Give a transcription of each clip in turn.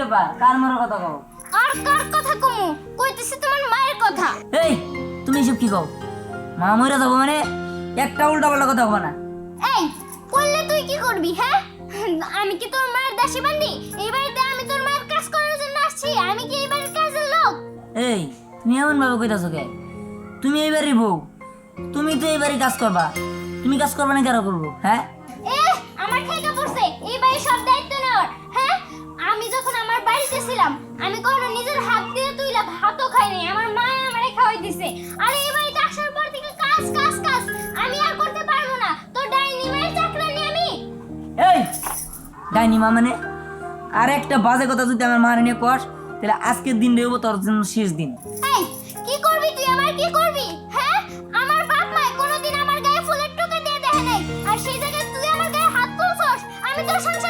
ব্যাপার? কার মারার কথা কও? আর কার কথা কমু? কইতেছি তোমার মায়ের কথা। এই তুমি এসব কি কও? মা যাব মানে একটা উল্টা পাল্টা কথা কও না। এই করলে তুই কি করবি হ্যাঁ? আমি কি তোর মায়ের দাসী বান্দি? এই বাড়িতে আমি তোর মায়ের কাজ করার জন্য আসছি আমি কি এই বাড়ির কাজের লোক? এই তুমি এমন ভাবে কইতাছো কে? তুমি এইবারই বউ তুমি তো এইবারই কাজ করবা। তুমি কাজ করবা না কেন করব হ্যাঁ? আমি কখনো নিজের হাত দিয়ে তুইলা ভাতও খাইনি আমার মা আমারে খাওয়াই দিছে। আর এই বাড়িতে আসার পর থেকে কাজ কাজ কাজ। আমি আর করতে পারব না। তোর ডাইনি মায়ের চাকরানি আমি। এই ডাইনি মা মানে? আর একটা বাজে কথা যদি আমার মারে নিয়ে কস তাহলে আজকের দিন দেবো তোর জন্য শেষ দিন। এই কি করবি তুই আমার কি করবি? হ্যাঁ? আমার বাপ মা কোনোদিন আমার গায়ে ফুলের টোকা দিয়ে দেখে নাই। আর সেই জায়গায় তুই আমার গায়ে হাত তুলছস? আমি তোর সংসার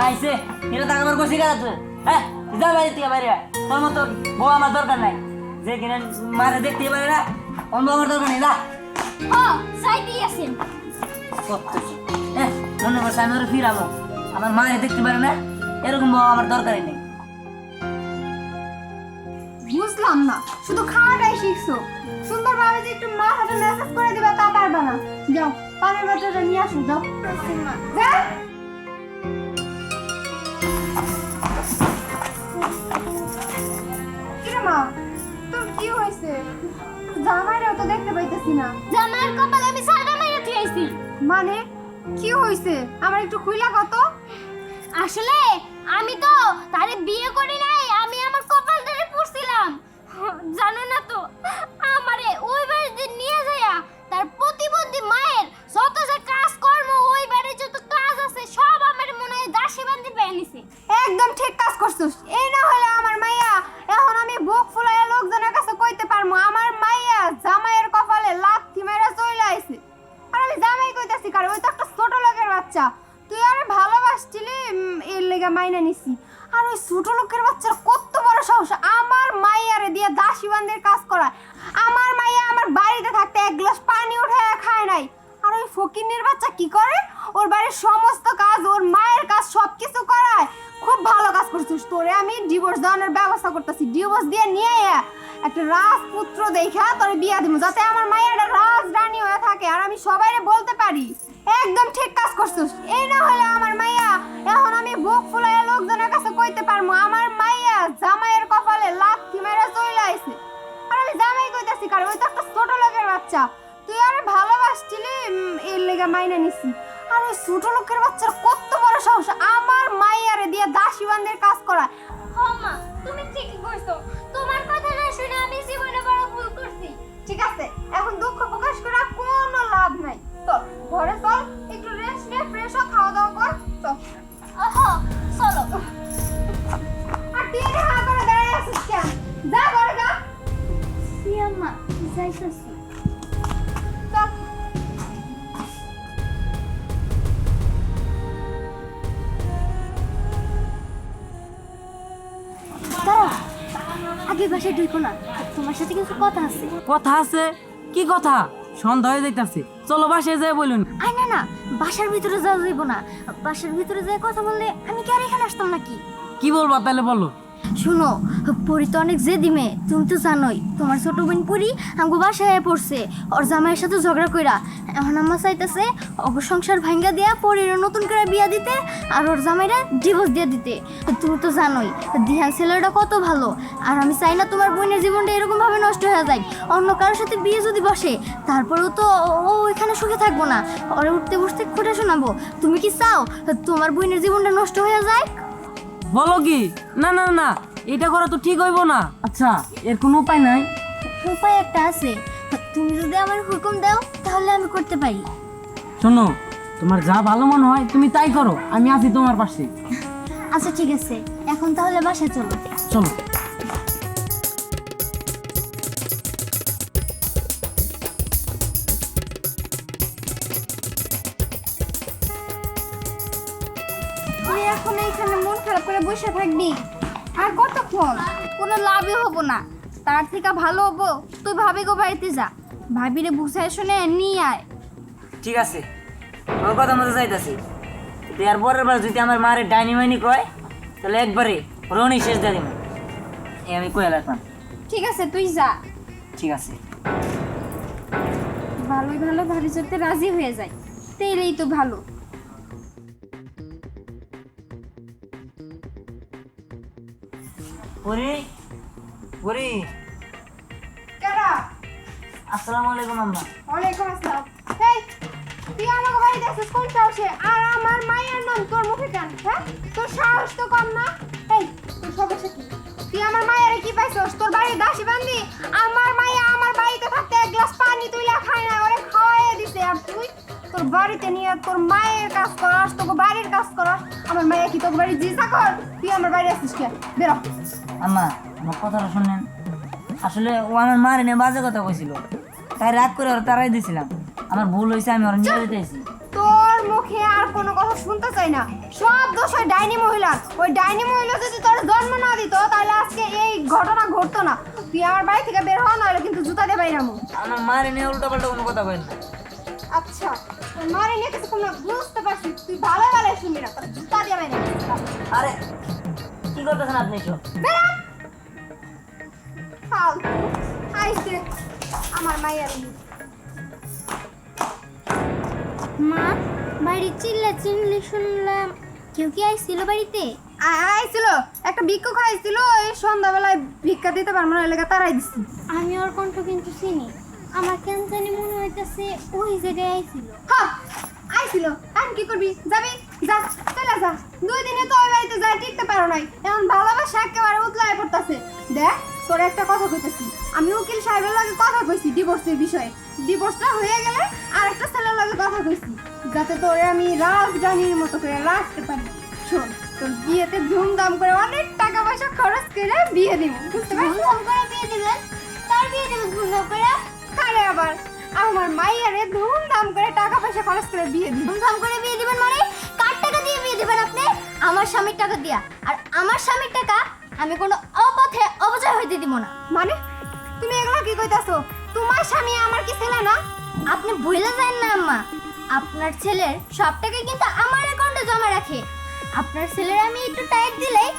আইসে এটা তো আমার কষি গেছে হ্যাঁ যা বাইরে থেকে বাইরে। তোর মতো বউ আমার দরকার নাই। যে কিনা মারে দেখতে পারে না অন্য আমার দরকার নেই যা। করছে আমি ওরা ফিরাবো। আমার মায়ের দেখতে পারে না এরকম বউ আমার দরকারই নেই। বুঝলাম না শুধু খাওয়াটাই শিখছো। সুন্দরভাবে যে একটু মা হাতে মেসেজ করে দিবা তা পারবে না। যাও পানির বোতলটা নিয়ে আসো যাও। যা। জামাইরাও তো দেখতে পাইতেছি না। জামাইর কপালে আমি সাদা মাইরা তুই মানে? কি হইছে? আমার একটু খুইলা কত আসলে আমি তো তারে বিয়ে করি নাই নিছি আর ওই ছোট লোকের বাচ্চার কত বড় সাহস? আমার মাইয়ারে দিয়ে দাসী বান্দির কাজ করায়। আমার মাইয়া আমার বাড়িতে থাকতে এক গ্লাস পানি উঠে খায় নাই। আর ওই ফকিনের বাচ্চা কি করে? ওর বাড়ির সমস্ত কাজ, ওর মায়ের কাজ সব কিছু করায়। খুব ভালো কাজ করছিস। তোরে আমি ডিভোর্স দেওয়ানোর ব্যবস্থা করতেছি। ডিভোর্স দিয়ে নিয়ে। একটা রাজপুত্র দেখা তোরে বিয়া দিব, যাতে আমার মায়ের একটা রাজরানী হয়ে থাকে। আর আমি সবাইরে বলতে পারি। একদম ঠিক কাজ করছিস। এই না হলে বাচ্চা তুই আরে ভালোবাসছিলি এর লেগে মাইনে নিছি। আর ওই ছোট লোকের বাচ্চার কত বড় সাহস আমার মাইয়ারে দিয়ে দাসী বান্দের কাজ করা হ মা তুমি ঠিকই কইছো। তোমার কথা না শুনে আমি জীবনে বড় ভুল করছি। ঠিক আছে এখন দুঃখ প্রকাশ করা কোনো লাভ নাই। তো ঘরে চল একটু রেস্ট নে ফ্রেশ হ খাওয়া দাওয়া কর। চল। ওহ চলো। আর তুই হা করে দাঁড়িয়ে আছিস কেন? যা ঘরে যা। সিয়াম্মা যাইতেছি। বাসায় ঢুকো না। তোমার সাথে কিছু কথা আছে। কথা আছে? কি কথা? সন্ধ্যা হয়ে যাইতাছে। চলো বাসায় যাই বলুন। আয় না না বাসার ভিতরে যাওয়া যাইব না। বাসার ভিতরে যাই কথা বললে আমি কি আর এখানে আসতাম নাকি? কি বলব তাহলে বলো। শুনো, পরি তো অনেক জেদি মেয়ে, তুমি তো জানোই, তোমার ছোট বোন পরি আমাকে বাসায় পড়ছে, ওর জামাইয়ের সাথে ঝগড়া কইরা। এখন আমার চাইতেছে অগ সংসার ভাঙ্গা দিয়া পরির নতুন করে বিয়া দিতে আর ওর জামাইরা ডিভোর্স দিয়ে দিতে। তুমি তো জানোই, দিহান ছেলেটা কত ভালো, আর আমি চাই না তোমার বোনের জীবনটা এরকমভাবে নষ্ট হয়ে যায়। অন্য কারোর সাথে বিয়ে যদি বসে, তারপরেও তো ও এখানে সুখে থাকব না। ওরে উঠতে বসতে খুঁটে শোনাবো। তুমি কি চাও তোমার বোনের জীবনটা নষ্ট হয়ে যায়? বলো কি? না না না এটা করা তো ঠিক হইব না। আচ্ছা এর কোনো উপায় নাই। উপায় একটা আছে। তুমি যদি আমার হুকুম দাও তাহলে আমি করতে পারি। শোনো তোমার যা ভালো মনে হয় তুমি তাই করো। আমি আছি তোমার পাশে। আচ্ছা ঠিক আছে। এখন তাহলে বাসায় চলো। চলো। এখন এইখানে মন খারাপ করে বসে থাকবি। আর কতক্ষণ? কোনো লাভই হব না। তার থেকে ভালো হব। তুই ভাবি গো বাড়িতে যা। ভাবিরে বুঝায় শুনে নিয়ে আয়। ঠিক আছে। তোর কথা মতো যাইতাছি। তুই আর পরের বার যদি আমার মারে ডাইনি মাইনি কয় তাহলে একবারে রনি শেষ দিয়ে দিব এই আমি কয়ে রাখলাম। ঠিক আছে তুই যা। ঠিক আছে। ভালোই ভালো ভাবি যেতে রাজি হয়ে যায়। তেলেই তো ভালো। পরি পরি কেরা? আসসালামু আলাইকুম আম্মা। ওয়ালাইকুম আসসালাম। এই তুই আমাকে বাড়িতে আসছিস কোন সাহসে আর আমার মায়ের নাম তোর মুখে কেন? হ্যাঁ? তোর সাহস তো কম না? এই তোর সমস্যা কি? তুই আমার মায়ের কি পাইছস? তোর বাড়ির দাসী বান্দি? আমার মাইয়া আমার বাড়িতে থাকতে এক গ্লাস পানি তুইলা খায় না ওরে খাওয়াই দিছে। আর তুই তোর বাড়িতে নিয়ে তোর মায়ের কাজ করাস তোকে বাড়ির কাজ করাস। আমার মাইয়া কি তোর বাড়ি জিসা কর তুই আমার বাড়ি আসছিস কে বেরো। আম্মা আমার কথাটা শুনেন। আসলে ও আমার মারে নিয়ে বাজে কথা কইছিল। তাই রাগ করে ওর তারাই দিছিলাম। আমার ভুল হয়েছে আমি ওর নিয়ে যেতে এসেছি তোর মুখে আর কোনো কথা শুনতে চাই না। সব দোষ হয় ডাইনি মহিলা ওই ডাইনি মহিলা যদি তোর জন্ম না দিত তাহলে আজকে এই ঘটনা ঘটতো না। তুই আমার বাড়ি থেকে বের হওয়া নাহলে কিন্তু জুতা দিয়ে বাইরে আমার মারে নিয়ে উল্টো পাল্টা কোনো কথা কইল না। আচ্ছা তোর মারে নিয়ে কিছু কোনো বুঝতে পারছি তুই ভালো ভালো শুনবি না তোর জুতা দিয়ে বাইরে আরে কি করতেছেন আপনি আইসে আমার মায়ের মা বাড়ি চিল্লা চিল্লি শুনলাম। কেউ কি আইছিল বাড়িতে? আইছিল। একটা ভিক্ষুক আইছিল। এই সন্ধ্যাবেলায় ভিক্ষা দিতে পারব না এলাকা তারাই দিচ্ছি আমি ওর কণ্ঠ কিন্তু চিনি। আমার কেন জানি মনে হইতেছে ওই জায়গায় আইছিল। হ্যাঁ আইছিল। আর কি করবি? যাবি? যা চলে যা। দুই দিনে তো ওই বাড়িতে যাই টিকতে পারো নাই। এখন ভালোবাসা একেবারে উতলায় পড়তাছে। দেখ তোর একটা কথা কইতেছি। আমি উকিল সাহেবের লগে কথা কইছি ডিভোর্সের বিষয়ে। ডিভোর্সটা হয়ে গেলে আর একটা ছেলের লগে কথা কইছি। যাতে তোরে আমি রাজধানীর মতো করে রাখতে পারি। শোন তোর বিয়েতে ধুমধাম করে অনেক টাকা পয়সা খরচ করে বিয়ে দিব বুঝতে পারছিস? ধুমধাম করে বিয়ে দিবেন তার বিয়ে দেবেন ধুমধাম করে? আরে আবার আমার মাইয়ারে ধুমধাম করে টাকা পয়সা খরচ করে বিয়ে দিব। ধুমধাম করে বিয়ে দিবেন মানে? কার দিয়ে দিবেন আপনি আমার স্বামীর টাকা দিয়া। আর আমার স্বামীর টাকা আমি কোনো অপথে অপচয় হইতে দিব না। মানে? তুমি এগুলো কি কইতাছো? তোমার স্বামী আমার কি ছেলে না? আপনি ভুলে যান না আম্মা। আপনার ছেলের সব টাকা কিন্তু আমার অ্যাকাউন্টে জমা রাখে। আপনার ছেলের আমি একটু টাইট দিলেই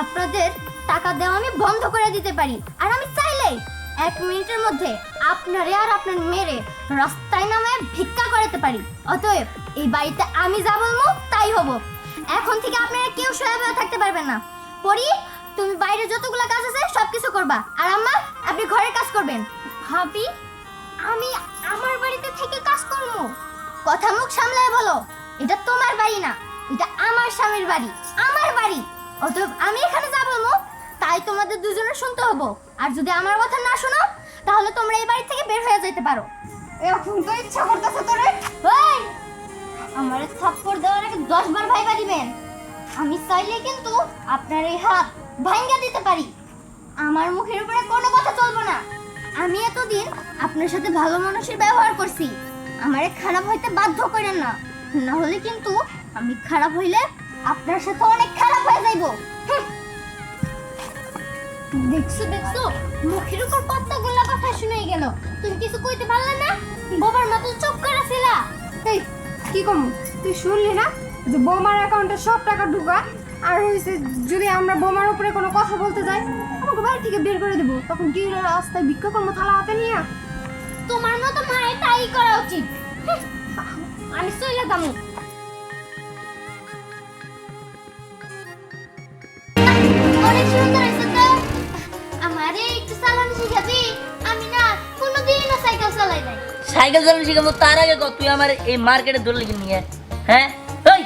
আপনাদের টাকা দেওয়া আমি বন্ধ করে দিতে পারি। আর আমি চাইলেই এক মিনিটের মধ্যে আপনারে আর আপনার মেরে রাস্তায় নামে ভিক্ষা করাতে পারি। অতএব এই বাড়িতে আমি যা বলব তাই হব। এখন থেকে আপনারা কেউ সহায় হয়ে থাকতে পারবেন না। পরি তুমি বাইরে যতগুলো কাজ আছে সব কিছু করবা। আর আম্মা আপনি ঘরের কাজ করবেন। ভাবি আমি আমার বাড়িতে থেকে কাজ করব। কথা মুখ সামলায় বলো। এটা তোমার বাড়ি না এটা আমার স্বামীর বাড়ি আমার বাড়ি। অতএব আমি এখানে যা বলব তাই তোমাদের দুজনে শুনতে হব। আর যদি আমার কথা না শোনো তাহলে তোমরা এই বাড়ি থেকে বের হয়ে যেতে পারো। এখন তো ইচ্ছা করতেছে তোরে। ওই আমার থাপ্পড় দেওয়ার আগে দশ বার ভাইবা দিবেন। আমি চাইলে কিন্তু আপনার এই হাত ভাঙ্গা দিতে পারি। আমার মুখের উপরে কোনো কথা চলবে না। আমি এতদিন আপনার সাথে ভালো মানুষের ব্যবহার করছি। আমারে খারাপ হইতে বাধ্য করেন না। না হলে কিন্তু আমি খারাপ হইলে আপনার সাথে অনেক খারাপ হয়ে যাইবো। দেখছ দেখছ? মুখের উপর কতগুলা কথা শুনে গেল। তুমি কিছু কইতে পারলে না? বোবার মতো চুপ করে ছিলা। কি করব তুই শুনলি না? যে বোমার অ্যাকাউন্টে সব টাকা ঢুকা আর হয়েছে যদি আমরা বোমার উপরে কোনো কথা বলতে যাই, আমাকে বাড়ি থেকে বের করে দেবো। তখন কি রাস্তায় ভিক্ষা করব থালা হাতে নিয়ে। তোমার মতো মায়ের তাই করা উচিত। আমি চলে যাব আমারে একটু চালানো শিখাবি? আমি না কোনোদিনও সাইকেল চালাই নাই। সাইকেল চালানো শিখাবো তার আগে তুই আমার এই মার্কেটে ধরলি কি নিয়ে হ্যাঁ? ওই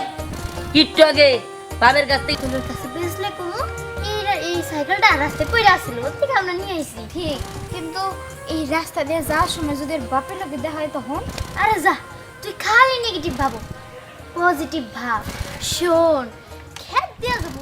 একটু আগে বাবের কাছ থেকে তোমার কাছে বেচলে কোনো এই সাইকেলটা রাস্তায় পড়ে আসছিল, ওর থেকে আমরা নিয়ে আইছি, ঠিক। কিন্তু এই রাস্তা দিয়ে যাওয়ার সময় যদি এর বাপের লোকে দেখা হয় তখন, আরে যা, তুই খালি নেগেটিভ ভাবো। পজিটিভ ভাব। শোন, খেত দিয়া যাব।